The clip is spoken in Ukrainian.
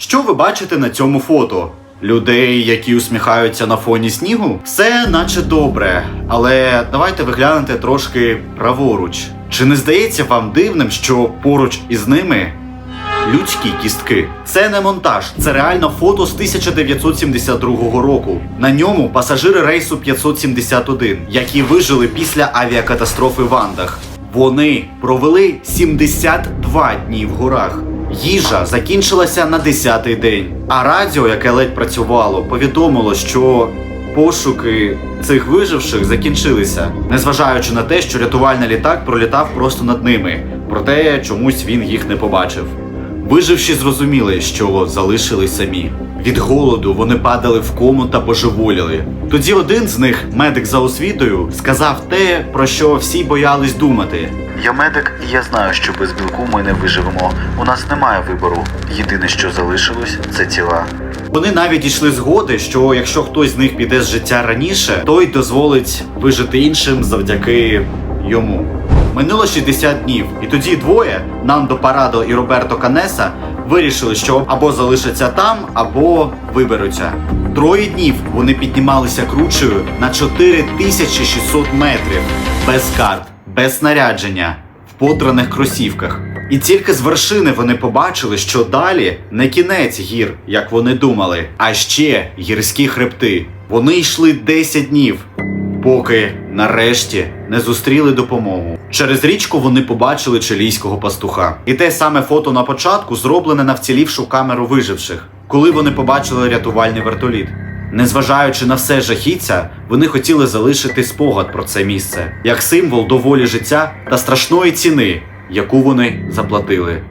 Що ви бачите на цьому фото? Людей, які усміхаються на фоні снігу? Все наче добре, але давайте ви глянете трошки праворуч. Чи не здається вам дивним, що поруч із ними людські кістки? Це не монтаж, це реально фото з 1972 року. На ньому пасажири рейсу 571, які вижили після авіакатастрофи в Андах. Вони провели 72 дні в горах. Їжа закінчилася на 10-й день, а радіо, яке ледь працювало, повідомило, що пошуки цих виживших закінчилися, незважаючи на те, що рятувальний літак пролітав просто над ними, проте чомусь він їх не побачив. Виживші зрозуміли, що залишились самі. Від голоду вони падали в кому та божеволіли. Тоді один з них, медик за освітою, сказав те, про що всі боялись думати. Я медик, і я знаю, що без білку ми не виживемо. У нас немає вибору. Єдине, що залишилось, це тіла. Вони навіть дійшли згоди, що якщо хтось з них піде з життя раніше, той дозволить вижити іншим завдяки йому. Минуло 60 днів, і тоді двоє Нандо Парадо і Роберто Канеса вирішили, що або залишаться там, або виберуться. Троє днів вони піднімалися кручею на 4600 метрів без карт, без снарядження, в подраних кросівках. І тільки з вершини вони побачили, що далі не кінець гір, як вони думали, а ще гірські хребти. Вони йшли 10 днів, поки нарешті не зустріли допомогу. Через річку вони побачили чилійського пастуха. І те саме фото на початку зроблене на вцілівшу камеру виживших, коли вони побачили рятувальний вертоліт. Незважаючи на все жахіття, вони хотіли залишити спогад про це місце як символ доволі життя та страшної ціни, яку вони заплатили.